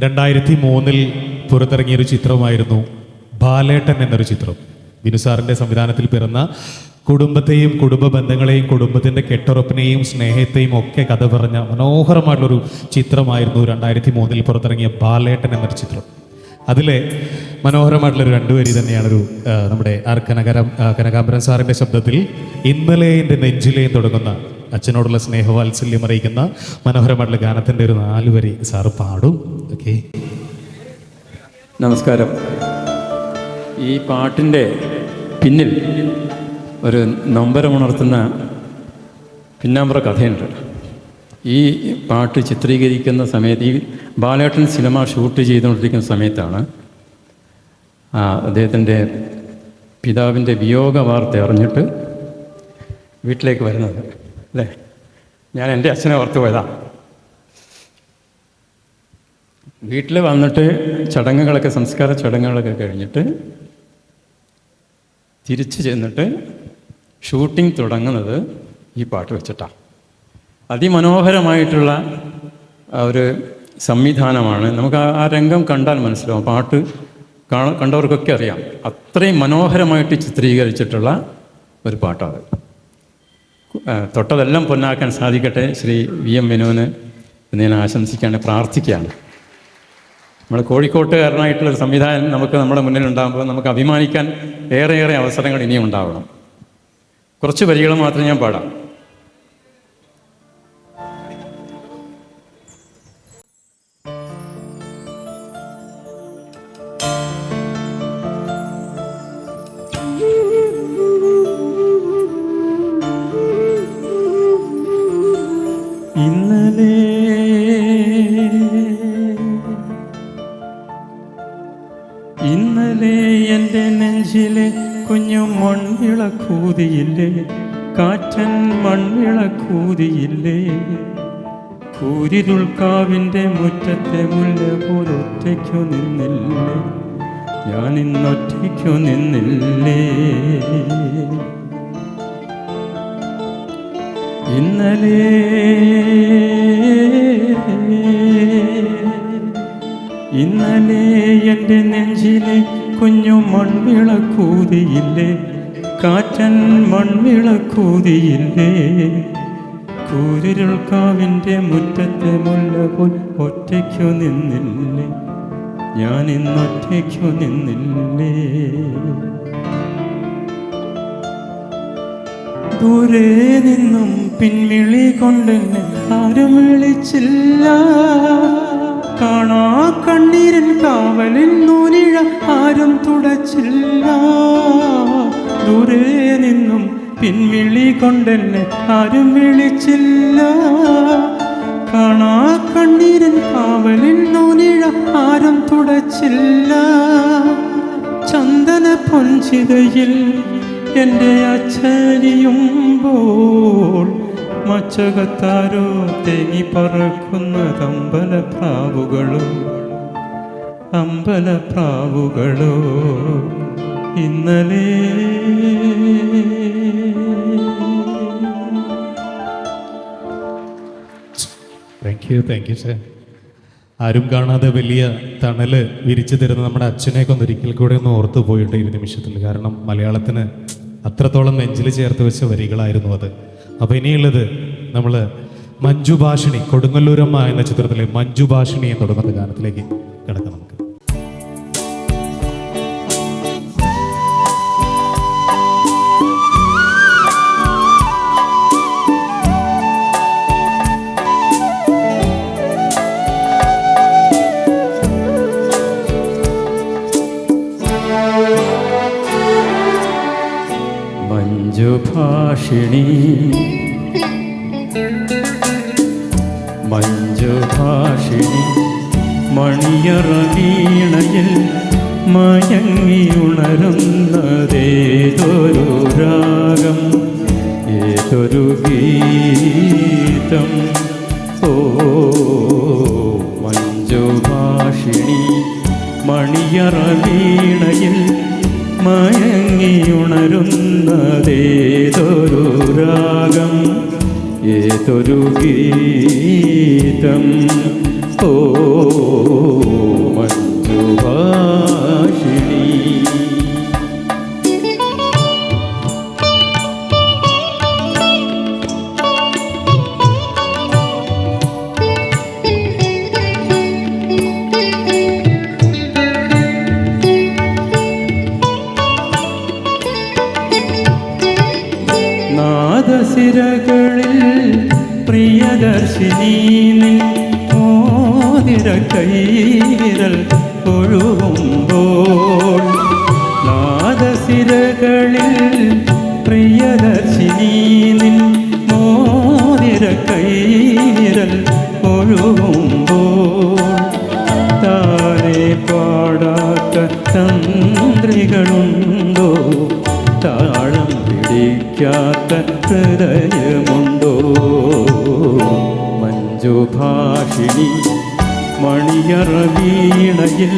രണ്ടായിരത്തി മൂന്നിൽ പുറത്തിറങ്ങിയൊരു ചിത്രമായിരുന്നു ബാലേട്ടൻ എന്നൊരു ചിത്രം. വിനുസാറിന്റെ സംവിധാനത്തിൽ പിറന്ന കുടുംബത്തെയും കുടുംബ ബന്ധങ്ങളെയും കുടുംബത്തിന്റെ കെട്ടുറപ്പിനെയും സ്നേഹത്തെയും ഒക്കെ കഥ പറഞ്ഞ മനോഹരമായിട്ടുള്ളൊരു ചിത്രമായിരുന്നു രണ്ടായിരത്തി മൂന്നിൽ പുറത്തിറങ്ങിയ ബാലേട്ടൻ എന്നൊരു ചിത്രം. അതിലെ മനോഹരമായിട്ടുള്ളൊരു രണ്ടുപേരി തന്നെയാണൊരു നമ്മുടെ ആർ കനകരം കനകാംബരൻ സാറിന്റെ ശബ്ദത്തിൽ ഇന്നലെ എന്റെ നെഞ്ചിലേയും തുടങ്ങുന്ന അച്ഛനോടുള്ള സ്നേഹവാത്സല്യം അറിയിക്കുന്ന മനോഹരമായിട്ടുള്ള ഗാനത്തിന്റെ ഒരു നാല് വരി സാറ് പാടും. ഓക്കെ. നമസ്കാരം. ഈ പാട്ടിന്റെ പിന്നിൽ ഒരു നൊമ്പരം ഉണർത്തുന്ന പിന്നാമ്പുറ കഥയുണ്ട്. ഈ പാട്ട് ചിത്രീകരിക്കുന്ന സമയത്ത് ഈ ബാലേട്ടൻ സിനിമ ഷൂട്ട് ചെയ്തുകൊണ്ടിരിക്കുന്ന സമയത്താണ് അദ്ദേഹത്തിന്റെ പിതാവിന്റെ വിയോഗ വാർത്ത അറിഞ്ഞിട്ട് വീട്ടിലേക്ക് വരുന്നത്. അല്ലേ? ഞാൻ എന്റെ അച്ഛനെ ഓർത്ത് പോയതാണ് വീട്ടിൽ വന്നിട്ട് ചടങ്ങുകളൊക്കെ സംസ്കാര ചടങ്ങുകളൊക്കെ കഴിഞ്ഞിട്ട് തിരിച്ചു ചെന്നിട്ട് ഷൂട്ടിംഗ് തുടങ്ങുന്നത് ഈ പാട്ട് വെച്ചിട്ടാണ് അതിമനോഹരമായിട്ടുള്ള ഒരു സംവിധാനമാണ്. നമുക്ക് ആ- രംഗം കണ്ടാൽ മനസ്സിലാവും. പാട്ട് കാണ കണ്ടവർക്കൊക്കെ അറിയാം. അത്രയും മനോഹരമായിട്ട് ചിത്രീകരിച്ചിട്ടുള്ള ഒരു പാട്ടാണ് തൊട്ടതെല്ലാം പൊന്നാക്കാൻ സാധിക്കട്ടെ ശ്രീ വി എം വിനോന് എന്ന് ഞാൻ ആശംസിക്കുകയാണ് പ്രാർത്ഥിക്കുകയാണ്. നമ്മൾ കോഴിക്കോട്ടുകാരനായിട്ടുള്ള ഒരു സംവിധാനം നമുക്ക് നമ്മുടെ മുന്നിൽ ഉണ്ടാകുമ്പോൾ നമുക്ക് അഭിമാനിക്കാൻ ഏറെയേറെ അവസരങ്ങൾ ഇനിയും ഉണ്ടാവണം. കുറച്ച് വരികൾ മാത്രം ഞാൻ പാടാം. മൺവിളക്കൂതിയില്ലേ കാറ്റൻ മൺവിളക്കൂതിയില്ലേ കൂരിരുൾക്കാവിന്റെ മുറ്റത്തെ മുല്ല പോലൊറ്റയ്ക്കു നിന്നില്ലേ? ഞാൻ ഇന്നൊറ്റയ്ക്കു നിന്നില്ലേ? ഇന്നലെ ഇന്നലെ എന്റെ നെഞ്ചിലെ കുഞ്ഞു മൺവിളക്കൂതിയില്ലേ? കാറ്റൻ മൺവിളക്കൂതിയില്ലേ? കൂരിരുൾക്കാവിന്റെ മുറ്റത്തെ മുല്ല പോൽ ഒറ്റയ്ക്കു നിന്നില്ലേ? ഞാൻ ഇന്നൊറ്റയ്ക്കു നിന്നില്ലേ? ദൂരെ നിന്നും പിൻവിളി കൊണ്ടെന്നെ ആരും വിളിച്ചില്ല. കാണാ കണ്ണീരൻ കാവലിൻ കൊണ്ടെന്നെ ആരും വിളിച്ചില്ല. കാണാ കണ്ണീരൻ കാവലിൻ നൂനിഴ ആരും തുടച്ചില്ല. ചന്ദന പൊഞ്ചിതയിൽ എന്റെ അച്ചരിയുമ്പോൾ മച്ചകത്താരോ തേങ്ങി പറക്കുന്നതമ്പല പ്രാവുകളോ അമ്പല പ്രാവുകളോ ഇന്നലെ thank you thank you sir ആരും കാണാതെ വലിയ തണൽ വിരിച്ചു തരുന്ന നമ്മുടെ അച്ഛനെയൊക്കെ ഒന്ന് ഒരിക്കൽ കൂടെ ഒന്ന് ഓർത്തു പോയിട്ട് ഈ നിമിഷത്തിൽ. കാരണം മലയാളത്തിന് അത്രത്തോളം നെഞ്ചിൽ ചേർത്ത് വെച്ച വരികളായിരുന്നു അത്. അപ്പോൾ ഇനിയുള്ളത് നമ്മൾ മഞ്ജു ഭാഷിണി കൊടുങ്ങല്ലൂരമ്മ എന്ന ചിത്രത്തിലെ മഞ്ജു ഭാഷിണി എന്ന് തുടങ്ങുന്ന ഗാനത്തിലേക്ക്. മഞ്ജുഭാഷിണി മഞ്ജുഭാഷിണി മണിയറ വീണയിൽ മയങ്ങിയുണരുന്നതേതൊരു രാഗം ഏതൊരു ഗീതം. ഓ മഞ്ജുഭാഷിണി മണിയറ വീണയിൽ മയങ്ങിയുണരുന്നതേതൊരു രാഗം ഏതൊരു ഗീതം ഓ നാദസിരകളിൽ പ്രിയദർശിനി മോതിര കൈരൽ ഒഴുകുമ്പോൾ പാദശിരകളിൽ പ്രിയദർശിനി മോതിര കൈരൽ ഒഴുകുമ്പോൾ താരെ പാടാത്ത തന്ത്രികളുണ്ടോ? താളം പിടിക്കാത്ത ഹൃദയമുണ്ടോ? മഞ്ജുഭാഷിണി മണിയറ വീണയിൽ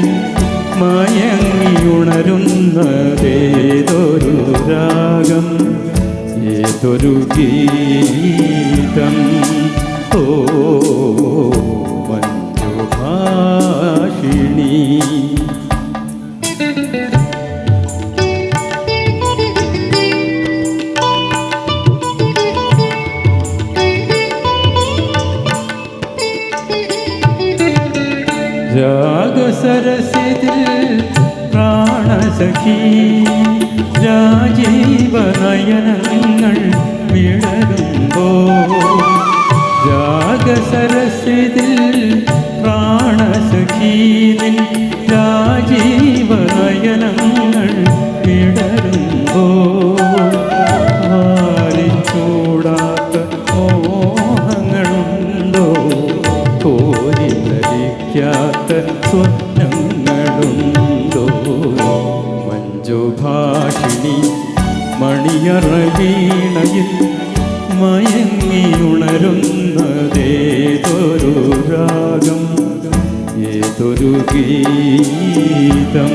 മയങ്ങിയുണരുന്നതേതൊരു രാഗം ഏതൊരു ഗീതം? ഓ രാഗസരസിതിൽ പ്രാണസഖി രാജീവനയനങ്ങൾ വിടരുമ്പോൾ രാഗസരസിതിൽ കോരിലരിക്കാത്ത സ്വപ്നങ്ങളുണ്ടോ? മഞ്ജുഭാഷിണി മണിയറ വീണയിൽ മയങ്ങിയുണരുന്നതേതൊരു രാഗം? ഏതൊരു ഗീതം?